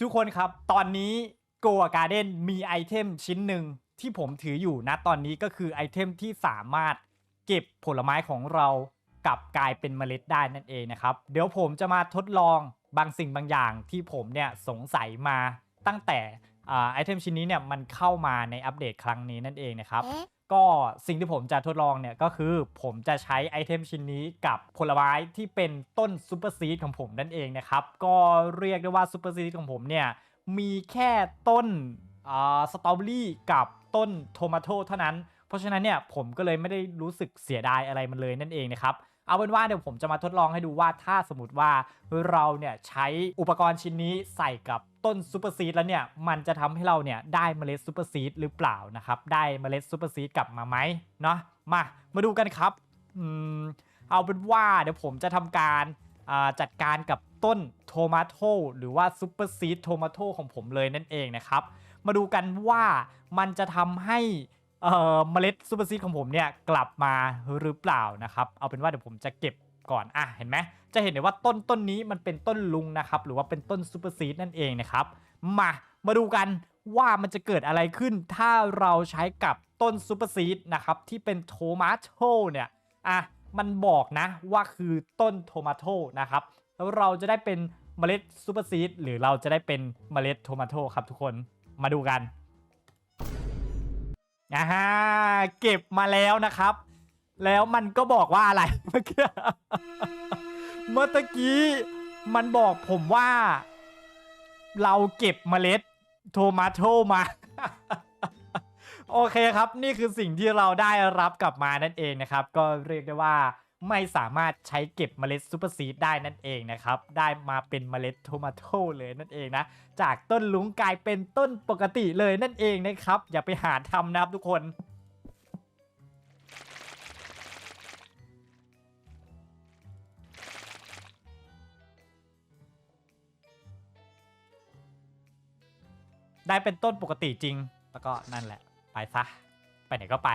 ทุกคนครับ ตอนนี้โก a การ์เด้นมีไอเทมชิ้นหนึ่งที่ผมถืออยู่นะตอนนี้ก็คือไอเทมที่สามารถเก็บผลไม้ของเรากลับกลายเป็นเมล็ดได้นั่นเองนะครับ เดี๋ยวผมจะมาทดลองบางสิ่งบางอย่างที่ผมเนี่ยสงสัยมาตั้งแต่อ่าไอเทมชิ้นนี้เนี่ยมันเข้ามาในอัปเดตครั้งนี้นั่นเองนะครับ ก็สิ่งที่ผมจะทดลองเนี่ยก็คือผมจะใช้ไอเทมชิ้นนี้กับผลไม้ที่เป็นต้นซูเปอร์ซีดของผมนั่นเองนะครับ ก็เรียกได้ว่าซูเปอร์ซีดของผมเนี่ยมีแค่ต้นสตรอเบอรี่กับต้นโทมาโตเท่านั้น เพราะฉะนั้นเนี่ยผมก็เลยไม่ได้รู้สึกเสียดายอะไรมันเลยนั่นเองนะครับ เอาเป็นว่าเดี๋ยวผมจะมาทดลองให้ดูว่าถ้าสมมติว่าเราเนี่ยใช้อุปกรณ์ชิ้นนี้ใส่กับต้นซูเปอร์ซีดแล้วเนี่ยมันจะทำให้เราเนี่ยได้เมล็ดซูเปอร์ซีดหรือเปล่านะครับ ได้เมล็ดซูเปอร์ซีดกลับมาไหมเนาะมามาดูกันครับอืมเอาเป็นว่าเดี๋ยวผมจะทำการจัดการกับต้นโทมาโตหรือว่าซูเปอร์ซีดโทมาโตของผมเลยนั่นเองนะครับ มาดูกันว่ามันจะทำให้ เอ่อเมล็ดซูเปอร์ซีดของผมเนี่ยกลับมาหรือเปล่านะครับ เอาเป็นว่าเดี๋ยวผมจะเก็บก่อนอะเห็นไหมจะเห็นเลยว่าต้นต้นนี้มันเป็นต้นลุงนะครับหรือว่าเป็นต้นซูเปอร์ซีดนั่นเองนะครับมามาดูกันว่ามันจะเกิดอะไรขึ้นถ้าเราใช้กับต้นซูเปอร์ซีดนะครับที่เป็นโทมาโตเนี่ยอะมันบอกนะว่าคือต้นโทมาโตนะครับแล้วเราจะได้เป็นเมล็ดซูเปอร์ซีดหรือเราจะได้เป็นเมล็ดโทมาโตครับทุกคนมาดูกัน อ่าฮะเก็บมาแล้วนะครับ แล้วมันก็บอกว่าอะไรเมื่อกี้เมื่อกี้มันบอกผมว่า เราเก็บเมล็ดโทมาโตมา โอเคครับ นี่คือสิ่งที่เราได้รับกลับมานั่นเองนะครับ ก็เรียกได้ว่า ไม่สามารถใช้เก็บเมล็ดซูเปอร์ซีดได้นั่นเองนะครับ ได้มาเป็นเมล็ดโทมาโตเลยนั่นเองนะ จากต้นลุงกลายเป็นต้นปกติเลยนั่นเองนะครับ อย่าไปหาทำนะครับทุกคนได้เป็นต้นปกติจริง แล้วก็นั่นแหละ ไปซะ ไปไหนก็ไป